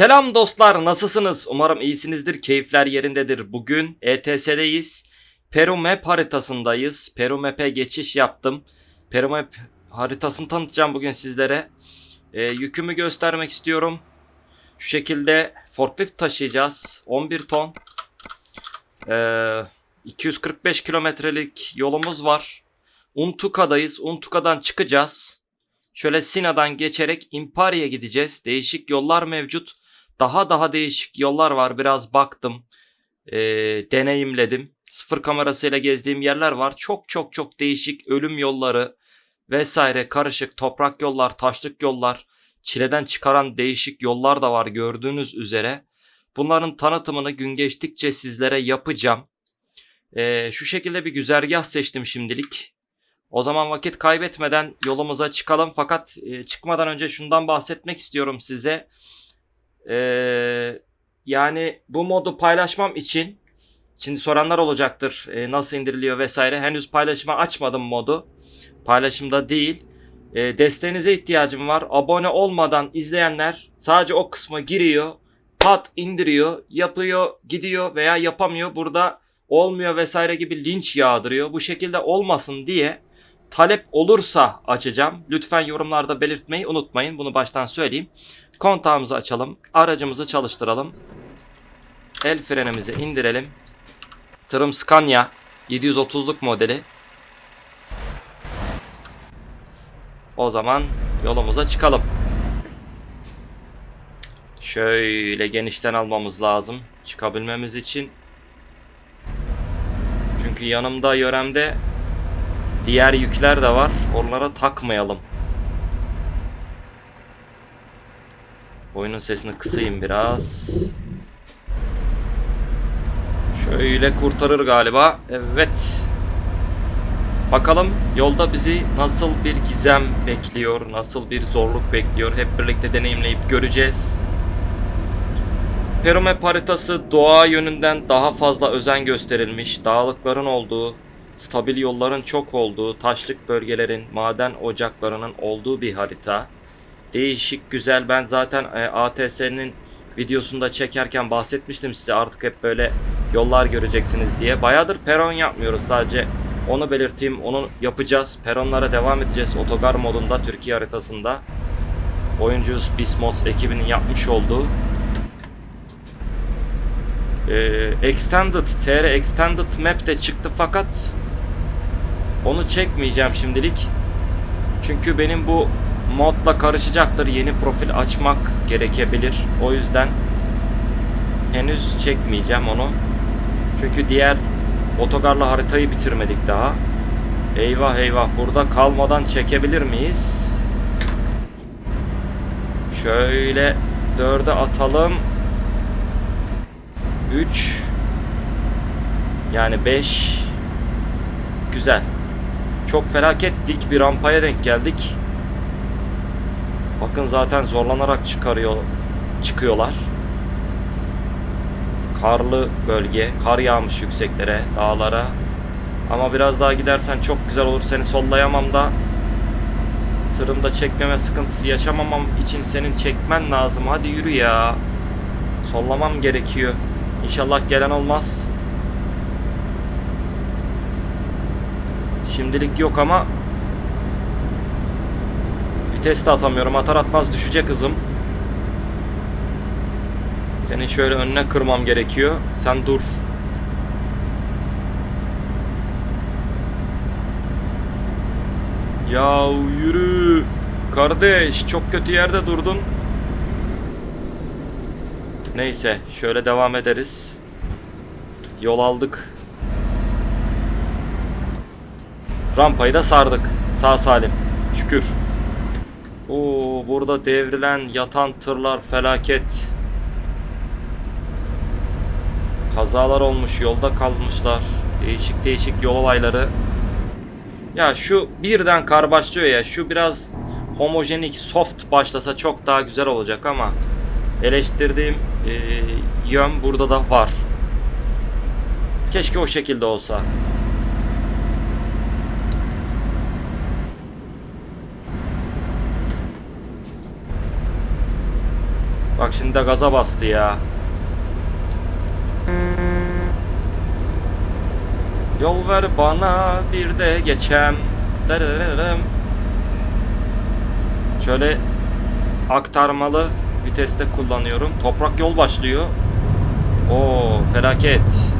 Selam dostlar nasılsınız? Umarım iyisinizdir, keyifler yerindedir. Bugün ETS'deyiz. Peru Map haritasındayız. Peru Map'e geçiş yaptım. Peru Map haritasını tanıtacağım bugün sizlere. Ee, yükümü göstermek istiyorum. Şu şekilde forklift taşıyacağız. 11 ton. Ee, 245 kilometrelik yolumuz var. Untuka'dayız. Untuka'dan çıkacağız. Şöyle Sina'dan geçerek Impari'ye gideceğiz. Değişik yollar mevcut. Daha daha değişik yollar var. Biraz baktım. Ee, deneyimledim. Sıfır kamerasıyla gezdiğim yerler var. Çok çok çok değişik ölüm yolları vesaire karışık toprak yollar, taşlık yollar, çileden çıkaran değişik yollar da var gördüğünüz üzere. Bunların tanıtımını gün geçtikçe sizlere yapacağım. Ee, şu şekilde bir güzergah seçtim şimdilik. O zaman vakit kaybetmeden yolumuza çıkalım. Fakat e, çıkmadan önce şundan bahsetmek istiyorum size. Ee, yani bu modu paylaşmam için şimdi soranlar olacaktır e, nasıl indiriliyor vesaire. Henüz paylaşıma açmadım modu. Paylaşımda değil. E, desteğinize ihtiyacım var. Abone olmadan izleyenler sadece o kısma giriyor. Pat indiriyor, yapıyor, gidiyor veya yapamıyor. Burada olmuyor vesaire gibi linç yağdırıyor. Bu şekilde olmasın diye talep olursa açacağım. Lütfen yorumlarda belirtmeyi unutmayın. Bunu baştan söyleyeyim. Kontağımızı açalım. Aracımızı çalıştıralım. El frenimizi indirelim. Tırım Scania 730'luk modeli. O zaman yolumuza çıkalım. Şöyle genişten almamız lazım çıkabilmemiz için. Çünkü yanımda yöremde diğer yükler de var. Onlara takmayalım. Oyunun sesini kısayım biraz. Şöyle kurtarır galiba. Evet. Bakalım yolda bizi nasıl bir gizem bekliyor, nasıl bir zorluk bekliyor. Hep birlikte deneyimleyip göreceğiz. Peru Map haritası doğa yönünden daha fazla özen gösterilmiş. Dağlıkların olduğu, stabil yolların çok olduğu, taşlık bölgelerin, maden ocaklarının olduğu bir harita. Değişik, güzel. Ben zaten e, ATS'nin videosunda çekerken bahsetmiştim size artık hep böyle yollar göreceksiniz diye. Bayağıdır peron yapmıyoruz sadece onu belirteyim. Onu yapacağız. Peronlara devam edeceğiz otogar modunda Türkiye haritasında. Oyuncuyuz Bismods ekibinin yapmış olduğu. Ee, Extended, TR Extended Map de çıktı fakat onu çekmeyeceğim şimdilik. Çünkü benim bu modla karışacaktır. Yeni profil açmak gerekebilir. O yüzden henüz çekmeyeceğim onu. Çünkü diğer otogarla haritayı bitirmedik daha. Eyvah eyvah burada kalmadan çekebilir miyiz? Şöyle dörde atalım. 3 yani 5 güzel. Çok felaket dik bir rampaya denk geldik. Bakın zaten zorlanarak çıkarıyor çıkıyorlar. Karlı bölge, kar yağmış yükseklere, dağlara. Ama biraz daha gidersen çok güzel olur. Seni sollayamam da tırımda çekmeme sıkıntısı yaşamamam için senin çekmen lazım. Hadi yürü ya. Sollamam gerekiyor. İnşallah gelen olmaz. Şimdilik yok ama vites de atamıyorum. Atar atmaz düşecek hızım. Senin şöyle önüne kırmam gerekiyor. Sen dur. Ya yürü. Kardeş çok kötü yerde durdun. Neyse şöyle devam ederiz. Yol aldık. Rampayı da sardık. Sağ salim. Şükür. Oo burada devrilen yatan tırlar felaket. Kazalar olmuş, yolda kalmışlar. Değişik değişik yol olayları. Ya şu birden kar başlıyor ya. Şu biraz homojenik, soft başlasa çok daha güzel olacak ama eleştirdiğim e, yön burada da var. Keşke o şekilde olsa. Bak şimdi de gaza bastı ya. Yol ver bana bir de geçem. Dererem. Şöyle aktarmalı viteste kullanıyorum. Toprak yol başlıyor. Oo felaket.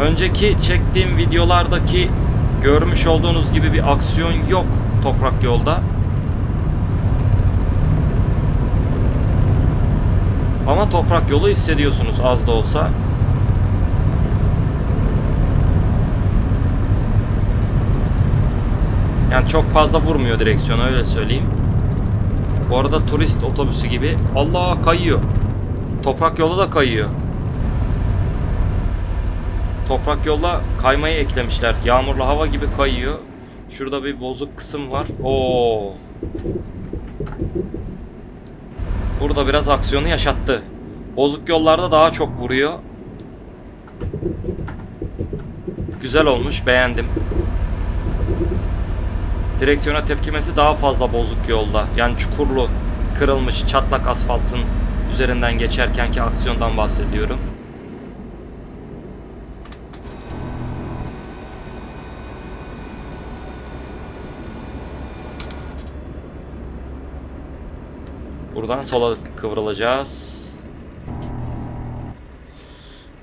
Önceki çektiğim videolardaki görmüş olduğunuz gibi bir aksiyon yok toprak yolda. Ama toprak yolu hissediyorsunuz az da olsa. Yani çok fazla vurmuyor direksiyona öyle söyleyeyim. Bu arada turist otobüsü gibi. Allah kayıyor. Toprak yolu da kayıyor. Toprak yolla kaymayı eklemişler. Yağmurlu hava gibi kayıyor. Şurada bir bozuk kısım var. Oo. Burada biraz aksiyonu yaşattı. Bozuk yollarda daha çok vuruyor. Güzel olmuş, beğendim. Direksiyona tepkimesi daha fazla bozuk yolda. Yani çukurlu, kırılmış, çatlak asfaltın üzerinden geçerkenki aksiyondan bahsediyorum. Buradan sola kıvrılacağız.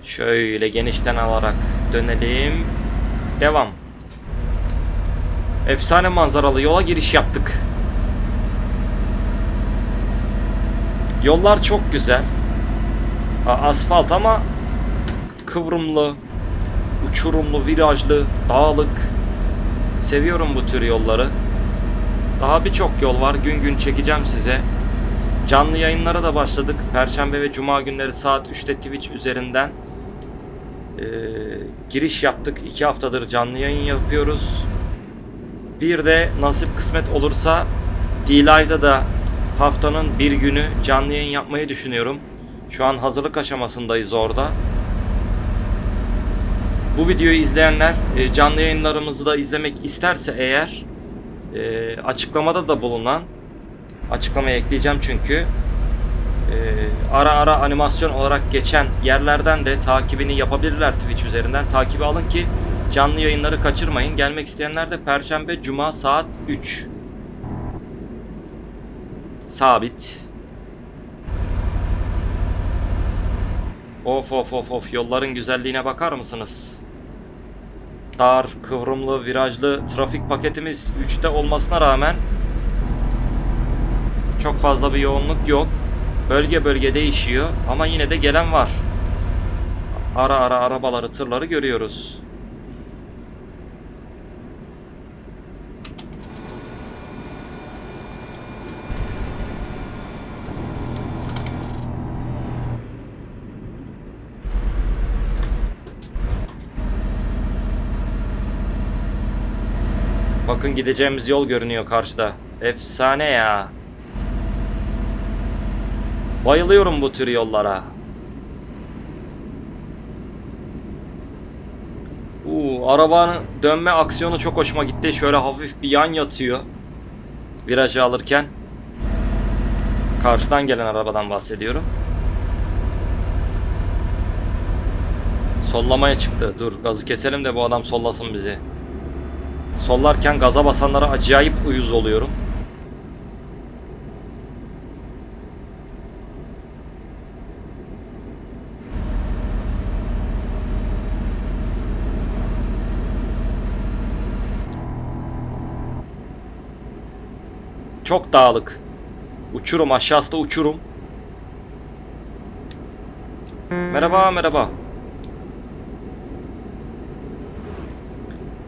Şöyle genişten alarak dönelim. Devam. Efsane manzaralı yola giriş yaptık. Yollar çok güzel. Asfalt ama kıvrımlı, uçurumlu, virajlı, dağlık. Seviyorum bu tür yolları. Daha birçok yol var. Gün gün çekeceğim size. Canlı yayınlara da başladık. Perşembe ve Cuma günleri saat 3'te Twitch üzerinden ee, giriş yaptık. 2 haftadır canlı yayın yapıyoruz. Bir de nasip kısmet olursa D-Live'da da haftanın bir günü canlı yayın yapmayı düşünüyorum. Şu an hazırlık aşamasındayız orada. Bu videoyu izleyenler e, canlı yayınlarımızı da izlemek isterse eğer e, açıklamada da bulunan açıklamaya ekleyeceğim çünkü e, ara ara animasyon olarak geçen yerlerden de takibini yapabilirler Twitch üzerinden. Takibi alın ki canlı yayınları kaçırmayın. Gelmek isteyenler de Perşembe, Cuma saat 3. Sabit. Of of of of yolların güzelliğine bakar mısınız? Dar, kıvrımlı, virajlı trafik paketimiz 3'te olmasına rağmen çok fazla bir yoğunluk yok. Bölge bölge değişiyor ama yine de gelen var. Ara ara arabaları, tırları görüyoruz. Bakın gideceğimiz yol görünüyor karşıda. Efsane ya. Bayılıyorum bu tür yollara. Uuu arabanın dönme aksiyonu çok hoşuma gitti. Şöyle hafif bir yan yatıyor. Virajı alırken. Karşıdan gelen arabadan bahsediyorum. Sollamaya çıktı. Dur gazı keselim de bu adam sollasın bizi. Sollarken gaza basanlara acayip uyuz oluyorum. Çok dağlık. Uçurum aşağısı da uçurum. Merhaba merhaba.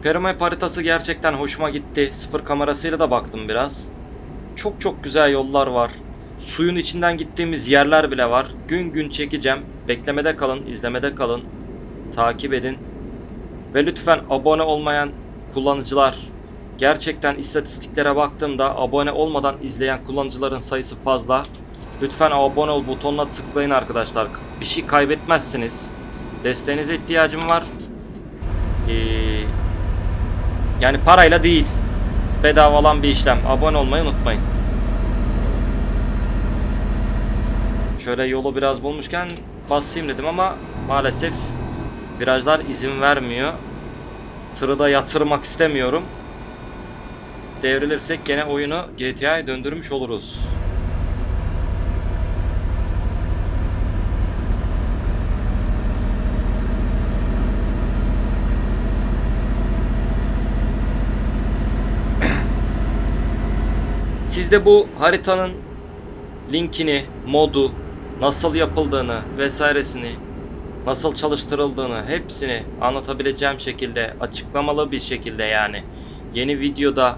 Perimap haritası gerçekten hoşuma gitti. Sıfır kamerasıyla da baktım biraz. Çok çok güzel yollar var. Suyun içinden gittiğimiz yerler bile var. Gün gün çekeceğim. Beklemede kalın, izlemede kalın. Takip edin. Ve lütfen abone olmayan kullanıcılar gerçekten istatistiklere baktığımda abone olmadan izleyen kullanıcıların sayısı fazla. Lütfen abone ol butonuna tıklayın arkadaşlar. Bir şey kaybetmezsiniz. Desteğinize ihtiyacım var. Ee, yani parayla değil. bedava olan bir işlem. Abone olmayı unutmayın. Şöyle yolu biraz bulmuşken basayım dedim ama maalesef virajlar izin vermiyor. Tırı da yatırmak istemiyorum. Devrilirsek gene oyunu GTA'ya döndürmüş oluruz. Siz de bu haritanın linkini, modu, nasıl yapıldığını vesairesini, nasıl çalıştırıldığını hepsini anlatabileceğim şekilde, açıklamalı bir şekilde yani yeni videoda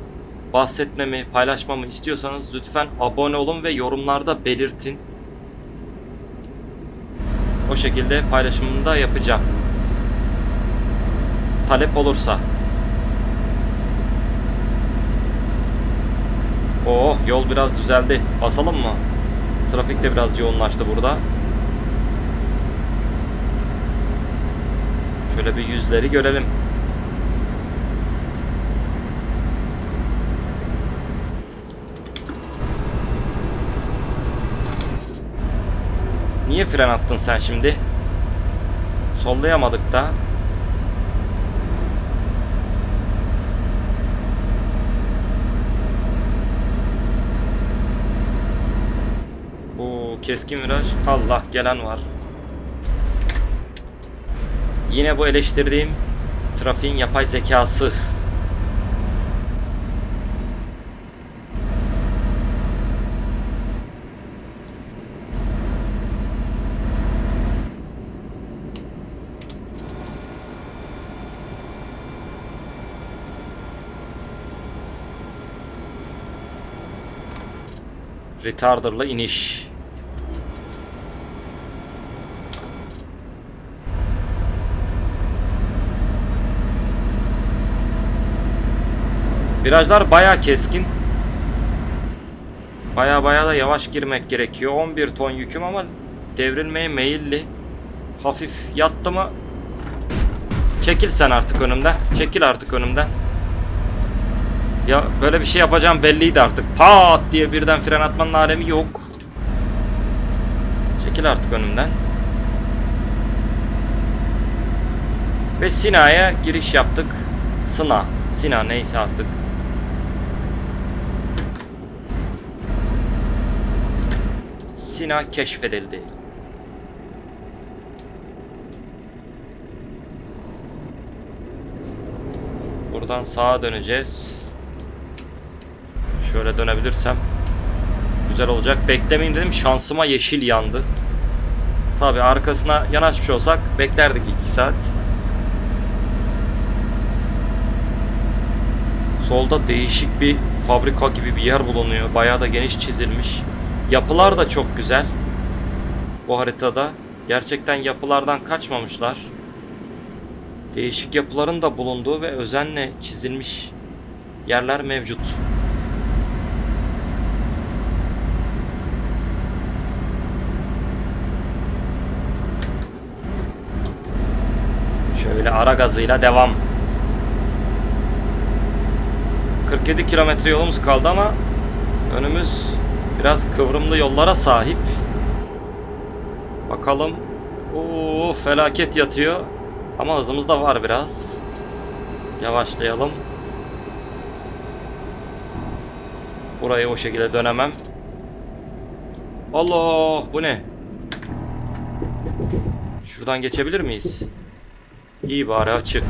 bahsetmemi, paylaşmamı istiyorsanız lütfen abone olun ve yorumlarda belirtin. O şekilde paylaşımını da yapacağım. Talep olursa. Oo yol biraz düzeldi. Basalım mı? Trafik de biraz yoğunlaştı burada. Şöyle bir yüzleri görelim. Niye fren attın sen şimdi? Sollayamadık da. Oo, keskin viraj. Allah gelen var. Yine bu eleştirdiğim trafiğin yapay zekası. Retarder'la iniş. Virajlar baya keskin. Baya baya da yavaş girmek gerekiyor. 11 ton yüküm ama devrilmeye meyilli. Hafif yattı mı? Çekil sen artık önümden. Çekil artık önümden. Ya böyle bir şey yapacağım belliydi artık. Pat diye birden fren atmanın alemi yok. Çekil artık önümden. Ve Sina'ya giriş yaptık. Sina. Sina neyse artık. Sina keşfedildi. Buradan sağa döneceğiz. Şöyle dönebilirsem güzel olacak. Beklemeyeyim dedim şansıma yeşil yandı. Tabi arkasına yanaşmış olsak beklerdik 2 saat. Solda değişik bir fabrika gibi bir yer bulunuyor. Bayağı da geniş çizilmiş. Yapılar da çok güzel. Bu haritada. Gerçekten yapılardan kaçmamışlar. Değişik yapıların da bulunduğu ve özenle çizilmiş yerler mevcut. Şöyle ara gazıyla devam. 47 kilometre yolumuz kaldı ama önümüz biraz kıvrımlı yollara sahip. Bakalım. Oo felaket yatıyor. Ama hızımız da var biraz. Yavaşlayalım. Burayı o şekilde dönemem. Allah bu ne? Şuradan geçebilir miyiz? İyi bari açık.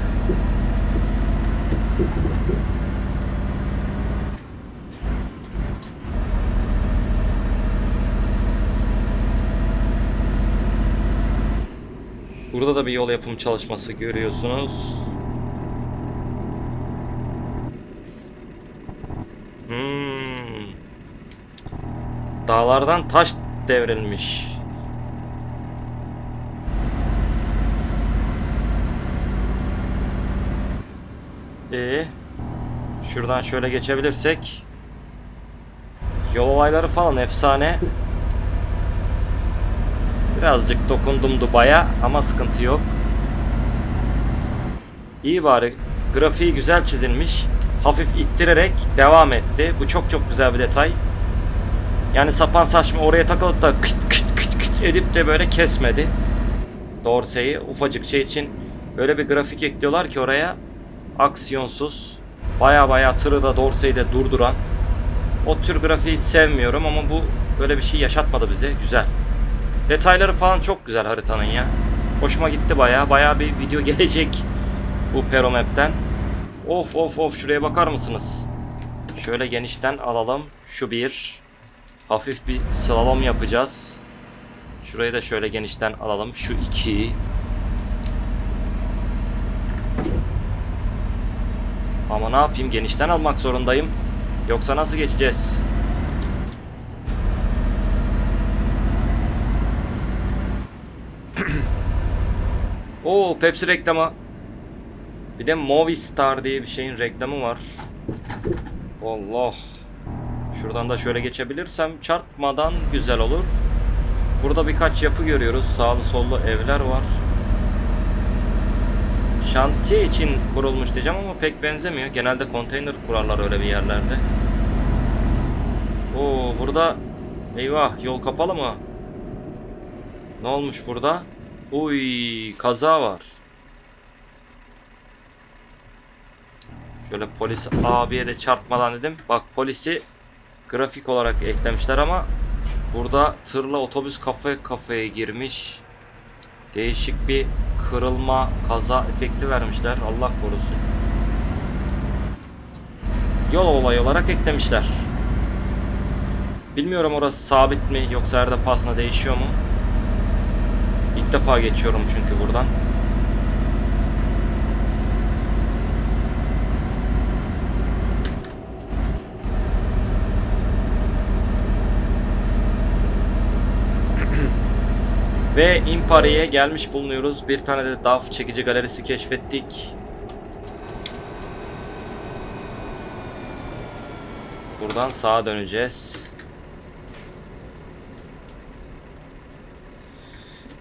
Burada da bir yol yapım çalışması görüyorsunuz. Hmm. Dağlardan taş devrilmiş. Ee, şuradan şöyle geçebilirsek. Yol olayları falan efsane. Birazcık dokundum Dubai'ye ama sıkıntı yok. İyi bari. Grafiği güzel çizilmiş. hafif ittirerek devam etti. Bu çok çok güzel bir detay. Yani sapan saçma oraya takılıp da kıt kıt kıt kıt edip de böyle kesmedi. Dorsey'i ufacık şey için öyle bir grafik ekliyorlar ki oraya aksiyonsuz baya baya tırı da Dorsey'i de durduran o tür grafiği sevmiyorum ama bu böyle bir şey yaşatmadı bize. Güzel. Detayları falan çok güzel haritanın ya. Hoşuma gitti baya. Baya bir video gelecek bu Pero Map'ten. Of of of şuraya bakar mısınız? Şöyle genişten alalım. Şu bir. Hafif bir slalom yapacağız. Şurayı da şöyle genişten alalım. Şu iki. Ama ne yapayım genişten almak zorundayım. Yoksa nasıl geçeceğiz? Oo Pepsi reklamı. Bir de Movistar diye bir şeyin reklamı var. Allah. Şuradan da şöyle geçebilirsem çarpmadan güzel olur. Burada birkaç yapı görüyoruz. Sağlı sollu evler var. Şantiye için kurulmuş diyeceğim ama pek benzemiyor. Genelde konteyner kurarlar öyle bir yerlerde. Oo burada eyvah yol kapalı mı? Ne olmuş burada? Uy kaza var. Şöyle polis abiye de çarpmadan dedim. Bak polisi grafik olarak eklemişler ama burada tırla otobüs kafa kafaya girmiş. Değişik bir kırılma, kaza efekti vermişler. Allah korusun. Yol olayı olarak eklemişler. Bilmiyorum orası sabit mi yoksa her defasında değişiyor mu? İlk defa geçiyorum çünkü buradan. Ve Impari'ye gelmiş bulunuyoruz. Bir tane de DAF çekici galerisi keşfettik. Buradan sağa döneceğiz.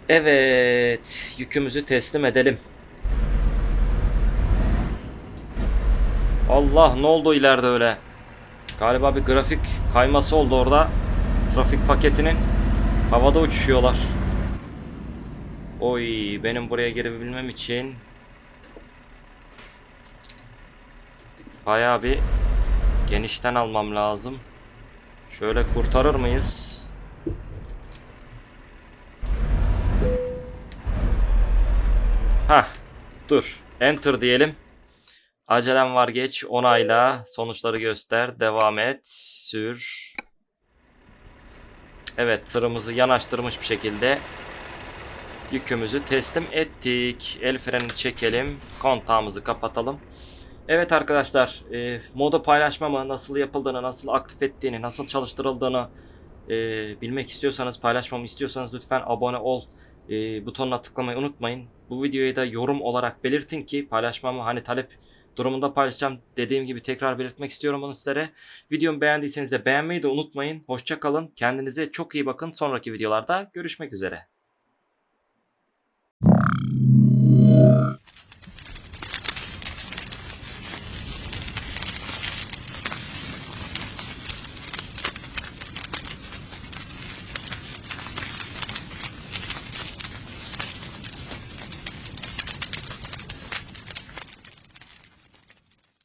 Evet, yükümüzü teslim edelim. Allah ne oldu ileride öyle? Galiba bir grafik kayması oldu orada. Trafik paketinin havada uçuşuyorlar. Oy benim buraya girebilmem için bayağı bir genişten almam lazım. Şöyle kurtarır mıyız? Hah dur enter diyelim. Acelem var geç onayla sonuçları göster devam et sür. Evet tırımızı yanaştırmış bir şekilde yükümüzü teslim ettik. El freni çekelim. Kontağımızı kapatalım. Evet arkadaşlar, e, modu paylaşmamı, nasıl yapıldığını, nasıl aktif ettiğini, nasıl çalıştırıldığını e, bilmek istiyorsanız, paylaşmamı istiyorsanız lütfen abone ol e, butonuna tıklamayı unutmayın. Bu videoyu da yorum olarak belirtin ki paylaşmamı hani talep durumunda paylaşacağım. Dediğim gibi tekrar belirtmek istiyorum bunu sizlere. Videomu beğendiyseniz de beğenmeyi de unutmayın. Hoşça kalın. Kendinize çok iyi bakın. Sonraki videolarda görüşmek üzere.